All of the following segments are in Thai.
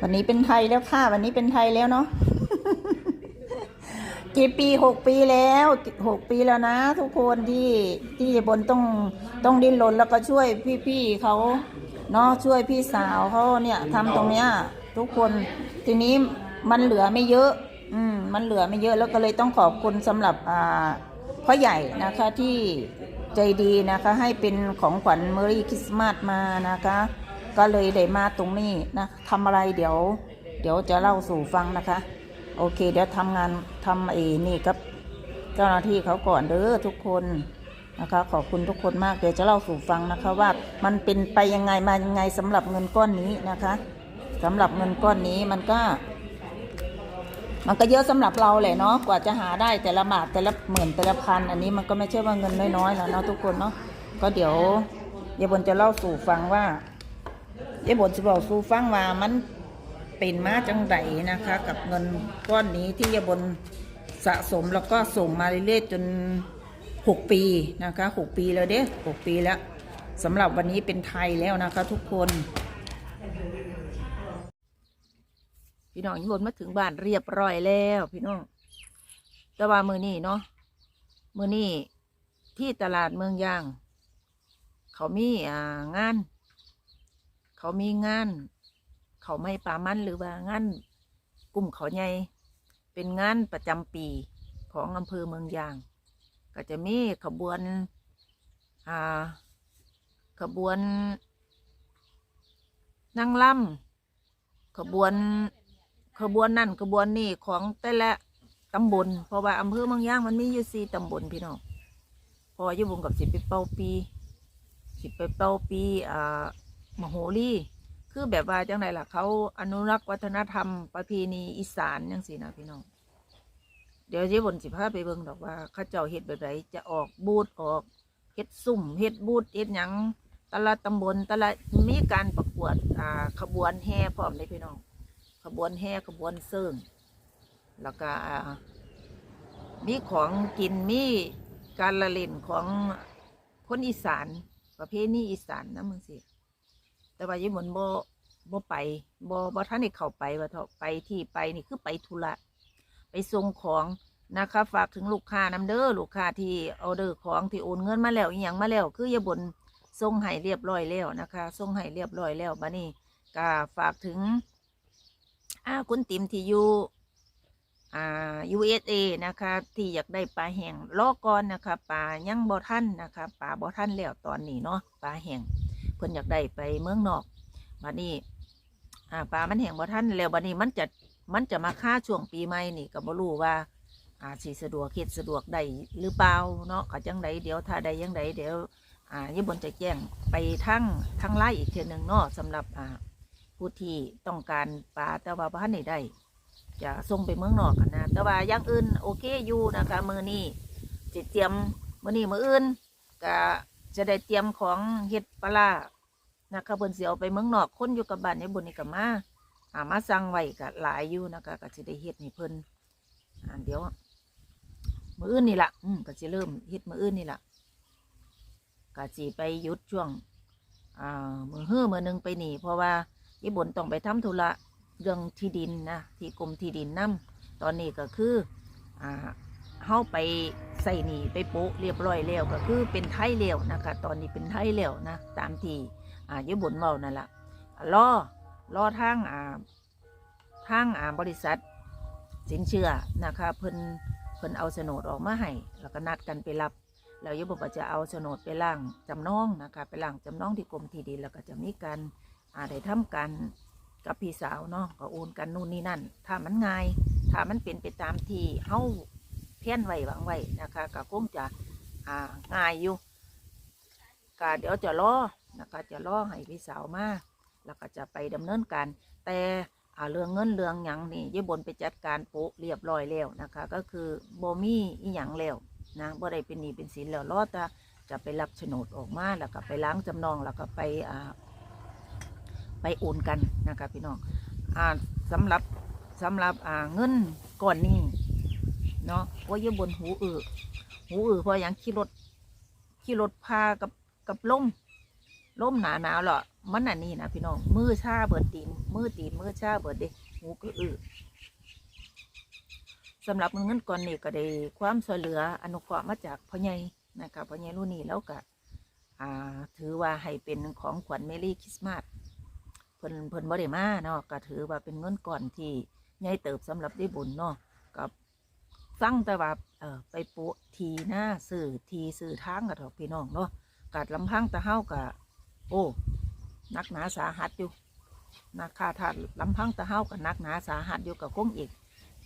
วันนี้เป็นไทยแล้วค่ะวันนี้เป็นไทยแล้วเนาะกี่ปีหกปีแล้วหกปีแล้วนะ ทุกคนที่ที่บนต้องต้องดิ้นรนแล้วก็ช่วยพี่ๆเขาเนาะช่วยพี่สาวเขาเนี่ยทำตรงเนี้ย ทุกคนทีนี้มันเหลือไม่เยอะ อืมมันเหลือไม่เยอะแล้วก็เลยต้องขอบคุณสำหรับอ่าพ่อใหญ่นะคะที่ใจดีนะคะ ให้เป็นของขวัญเมอรี่คริสต์มาสมานะคะ ก็เลยได้มาตรงนี้นะทำอะไรเดี๋ยว เดี๋ยวจะเล่าสู่ฟังนะคะ โอเค เดี๋ยวทำงานทำเอนี่กับเจ้าหน้าที่เขาก่อนเด้อทุกคนนะคะ ขอบคุณทุกคนมากเดี๋ยวจะเล่าสู่ฟังนะคะ ว่ามันเป็นไปยังไงมายังไงสำหรับเงินก้อนนี้นะคะสำหรับเงินก้อนนี้มันก็ มันก็เยอะสำหรับเราแหละเนาะกว่าจะหาได้แต่ละบาทแต่ละหมื่นแต่ละพันอันนี้มันก็ไม่ใช่ว่าเงินน้อยๆแล้วเนาะทุกคนเนาะก็เดี๋ยวยายบนจะเล่าสู่ฟังว่า ยายบนจะบอกสู่ฟังว่ามันเป็นมาจังไดนะคะ กับเงินก้อนนี้ที่ยายบนสะสมแล้วก็ส่งมาเรื่อยๆจนหกปีนะคะหกปีแล้วเด้หกปีแล้วสำหรับวันนี้เป็นไทยแล้วนะคะทุกคน พี่น้องยนมาถึงบ้านเรียบร้อยแล้ว พี่น้องแต่ว่ามือนี้เนาะมือนี้ที่ตลาดเมืองยาง เขามีอ่างาน เขามีงาน เขาไม่ปามันหรือว่างานกลุ่มเขาใหญ่เป็นงานประจำปีของอำเภอเมืองยาง ก็จะมีขบวนอ่าขบวนนางล่ำขบวนขบวนนั่นขบวนนี่ของแต่ละตำบลเพราะว่าอำเภอเมืองย่างมันมีอยู่สี่ตำบลพี่น้องพออยู่บุงกับสิบไปเป้าปี สิบไปเป้าปีอ่า มโหรีคือแบบว่าจังไรล่ะเขาอนุรักษ์วัฒนธรรมประเพณีอีสานยังสินะพี่น้อง เดี๋ยวเจ๊บนสิพาไปเบิ่งดอกว่าข้าเจ้าเฮ็ดแบบไรจะออกบูธออกเฮ็ดซุ่มเฮ็ดบูธเฮ็ดหยังแต่ละตำบลแต่ละมีการประกวดอ่าขบวนแห่พร้อมเลยพี่น้อง ขบวนแห่ขบวนเซิงแล้วก็มีของกินมีการละเล่นของคนอีสาน ประเพณีอีสานนะมึงสิ แต่ว่าญี่ปุ่นบ่บ่ไปบ่บ่ท่านได้เข้าไปว่าเถอะไปที่ไปนี่คือไปธุระไปส่งของนะคะฝากถึงลูกค้านำเด้อลูกค้าที่ออเดอร์ของที่โอนเงินมาแล้วอีหยังมาแล้ว คืออย่าบนส่งให้เรียบร้อยแล้วนะคะส่งให้เรียบร้อยแล้วบัดนี้ก็ฝากถึงอ่าคุณติ๋มที่อยู่อ่า USA นะคะ ที่อยากได้ปลาแห้งรอก่อนนะคะปลายังบ่ท่านนะคะปลาบ่ท่านแล้วตอนนี้เนาะปลาแห้ง เพิ่นอยากได้ไปเมืองนอกบัดนี้อ่าปลามันแห้งบ่ท่านแล้วบัดนี้มันจะมันจะมาค่าช่วงปีใหม่นี่ก็บ่รู้ว่าอาสิสะดวกเฮ็ดสะดวกได้หรือเปล่าเนาะก็จังไดเดี๋ยวถ้าได้ยังไดเดี๋ยวอ่ายี่บนจะแจ้งไปทั้งทั้งไล่อีกเทื่อหนึงเนาะสำหรับอ่าผู้ที่ต้องการปลาแต่ว่าบ้านไหนได้จะส่งไปเมืองนอกกันนะแต่ว่าอย่างอื่นโอเคอยู่นะคะมือนี้จะเตรียมมือนี้มืออื่นก็ จะได้เตรียมของเห็ดปลาร้านะคะเพิ่นสิเอาไปเมืองนอกคนอยู่กับบ้านในบุญนี่ก็มาหามาสั่งไว้ก็หลายอยู่นะคะก็จะได้เฮ็ดให้เพิ่นอ่าเดี๋ยวมืออื่นนี่ละอืมก็จะเริ่มเฮ็ดมืออื่นนี่ละก็สิไปหยุดช่วงอ่ามือเฮือมือหนึงไปหนีเพราะว่าญี่ปุ่นต้องไปทำธุระเรื่องที่ดินนะที่กรมที่ดินนํตอนนี้ก็คืออ่าเฮาไป ใส่หนีไปโปะเรียบร้อยแล้วก็คือเป็นไทยแล้วนะคะ ตอนนี้เป็นไทยแล้วนะ ตามที่อ่าญี่ปุ่นเมานั่นแหละรอรอทางอ่าทางอ่าบริษัท สินเชื่อนะคะ เพิ่นเพิ่นเอาโฉนดออกมาให้แล้วก็นัดกันไปรับแล้วญี่ปุ่นก็จะเอาโฉนดไปล่างจำนองนะคะไปล่างจำนองที่กรมที่ดินแล้วก็จะมีการอ่าได้ทำกันกับพี่สาวเนาะก็โอนกันนู่นนี่นั่น ถ้ามันง่ายถ้ามันเป็นไปตามที่เฮา เพี้ยนไว้วางไว้นะคะก็คงจะอ่าง่ายอยู่ก็เดี๋ยวจะรอนะคะจะรอให้พี่สาวมาแล้วก็จะไปดำเนินการ แต่อ่าเรื่องเงินเรื่องหยังนี่ยี่บนไปจัดการโปะเรียบร้อยแล้วนะคะ ก็คือโบมี่อีหยังแล้วนะบ่ได้เป็นหนี้เป็นสินแล้วรอแต่จะไปรับโฉนดออกมาแล้วก็ไปล้างจำนองแล้วก็ไปอ่าไปโอนกันนะคะพี่น้องอ่าสำหรับสำหรับอ่าเงินก่อนนี้ เนาะว่าอยู่บนหูอือหูอือเพราะอย่างขี่รถขี่รถพากับกับล่มล่มหนาหนาวหรอมันอันนี้นะพี่น้องมือชาเบิดตีนมือตีนมือชาเบิดเด้หูก็อื้อสำหรับเงินก่อนนี่ก็ได้ความช่วยเหลืออนุเคราะห์มาจากพ่อใหญ่นะคะพ่อใหญ่รุ่นนี้แล้วก็ถือว่าให้เป็นของขวัญเมรี่คริสต์มาสเพิ่นเพิ่นบ่ได้มาเนาะก็ถือว่าเป็นเงินก่อนที่ใหญ่เติบสำหรับได้บุญเนาะกับ สั่งแต่ว่าเออไปปุทีหน้าสื่อทีสื่อทางกับดอกพี่น้องเนาะกัดลำพังตะเฮากับโอ้นักหนาสาหัสอยู่นักค่าทาสลำพังตะเฮากับนักหนาสาหัสอยู่กับคงอีก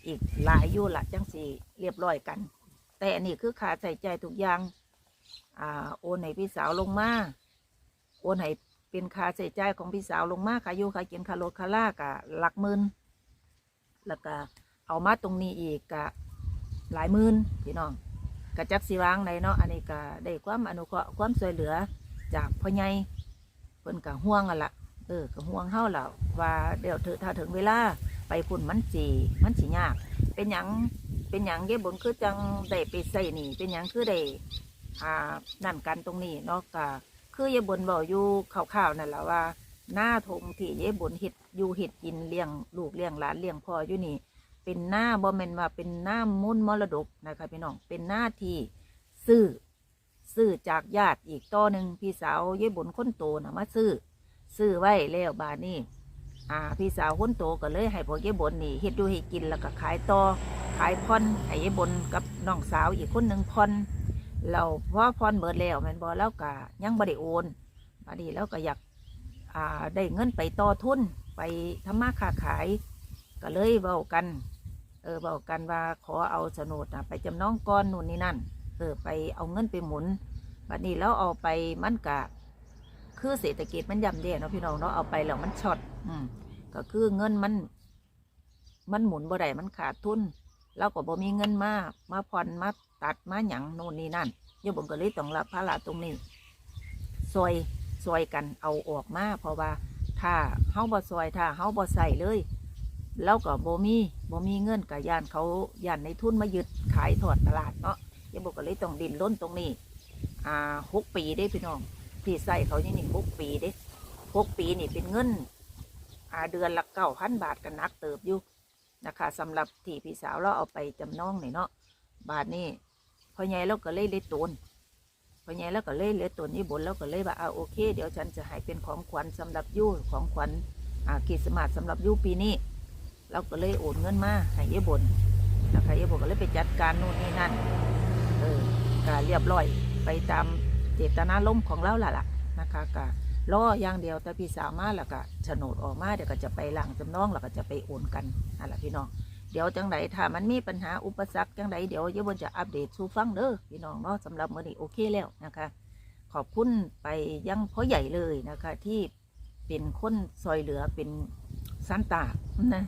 อีกหลายอยู่ละจังสี่เรียบร้อยกัน แต่อันนี้คือค่าใช้จ่ายทุกอย่างอ่าโอนให้พี่สาวลงมาโอนให้เป็นค่าใช้จ่ายของพี่สาวลงมาค่าอยู่ค่ากินค่ารถค่าล่ากะหลักหมื่นแล้วก็เอามาตรงนี้อีกกะ หลายหมื่นพี่น้องกระจักสีวางในเนาะอันนี้ก็ได้ความอนุเคราะห์ความช่วยเหลือจากพ่อใหญ่เพิ่นกะห่วงอะละเออก็ห่วงเฮาแล้วว่าเดี๋ยวเถอะถ้าถึงเวลาไปพุ่นมันจีมันสิยาก เป็นหยังเป็นหยังเย่บนคือจังได้ไปใส่หนี่ เป็นหยังคือได้อ่านั่นกันตรงนี้เนาะก็คือเย่บนบอกอยู่ข่าวๆนั่นแหละว่าหน้าทงที่เย่บนเห็ดอยู่เห็ดกินเลี้ยงลูกเลี้ยงหลานเลี้ยงพ่ออยู่นี่ เป็นหน้าบ่แม่นว่าเป็นหน้ามุ่นมรดกนะคะพี่น้องเป็นหน้าที่ซื้อซื้อจากญาติอีกต่อหนึ่งพี่สาวเย่บนคนโตนะมาซื้อซื้อไว้แล้วบานี้อ่าพี่สาวคนโตก็เลยให้พวกเย่บนนี่เฮ็ดดูให้กินแล้วก็ขายต่อขายพอนให้เย่บนกับน้องสาวอีกคนหนึ่งพอนเราพอพอนเบิดแล้วแม่นบ่แล้วก็ยังบ่ได้โอนบาดนี้แล้วก็อยากอ่าได้เงินไปต่อทุนไปทำมาค้าขาย ก็เลยเบากัน เออบากันว่าขอเอาโฉนดนะไปจำนองก้อนนู่นนี่นั่น เออไปเอาเงินไปหมุนบัดนี้แล้วเอาไปมันกะคือเศรษฐกิจมันย่ำแย่เนาะพี่น้องเนาะเอาไปแล้วมันช็อตอืมก็คือเงินมัน มันหมุนบ่ได้มันขาดทุนเราก็บ่มีเงินมามาผ่อนมาตัดมาหยังโน่นนี่นั่นโยบนก็เลยต้องรับภาระตรงนี้ซอยซอยกันเอาออกมาเพราะว่า ถ้าเฮาบ่ซอยถ้าเฮาบ่ใส่เลย แล้วก็บ่มีบ่มีเงินกับย่านเขาย่านในทุนมายึดขายทอดตลาดเนาะยายบอกก็เลยต้องดินล้นตรงนี้ อ่าหกปีได้พี่น้องที่ใส่เขานี่นี่หกปีเด้หกปีนี่เป็นเงิน อ่าเดือนละเก้าพันบาทกันนักเติบอยู่นะคะสำหรับที่พี่สาวเราเอาไปจำนองนี่เนาะบาทนี่พอใหญ่เราก็เลยเลยตนพอใหญ่เราก็เลยเลยตนนี่บนแล้วก็เลยว่าอ่าโอเค เดี๋ยวฉันจะให้เป็นของขวัญสำหรับยู่ของขวัญอ่าคริสมาสสำหรับยู่ปีนี้ เราก็เลยโอนเงินมาให้ยายบนนะคะยายบนก็เลยไปจัดการนู่นนี่นั่น เออก็เรียบร้อยไปตามเจตนาล้มของเราล่ะล่ะนะคะก็รออย่างเดียวแต่พี่สาวมาแล้วก็โฉนดออกมาเดี๋ยวก็จะไปหลังจำนองแล้วก็จะไปโอนกันนั่นแหละพี่น้องเดี๋ยวจังไดถ้ามันมีปัญหาอุปสรรคจังไดเดี๋ยวยายบนจะอัปเดตสู่ฟังเด้อพี่น้องเนาะสำหรับมื้อนี้โอเคแล้วนะคะ ขอบคุณไปยังพ่อใหญ่เลยนะคะ ที่เป็นคนซอยเหลือเป็น ซันตานะ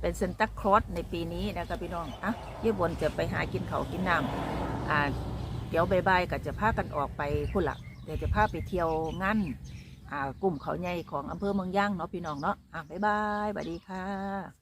เป็นเซนตาครอสในปีนี้นะคะพี่น้องอะยี่บนจะไปหากินเขากินน้ำอ่าเดี๋ยวบายๆก็จะพากันออกไปพุ่นละเดี๋ยวจะพาไปเที่ยวงานอ่ากลุ่มเขาใหญ่ของอำเภอเมืองย่างเนาะพี่น้องเนาะอะบายบายสวัสดีค่ะ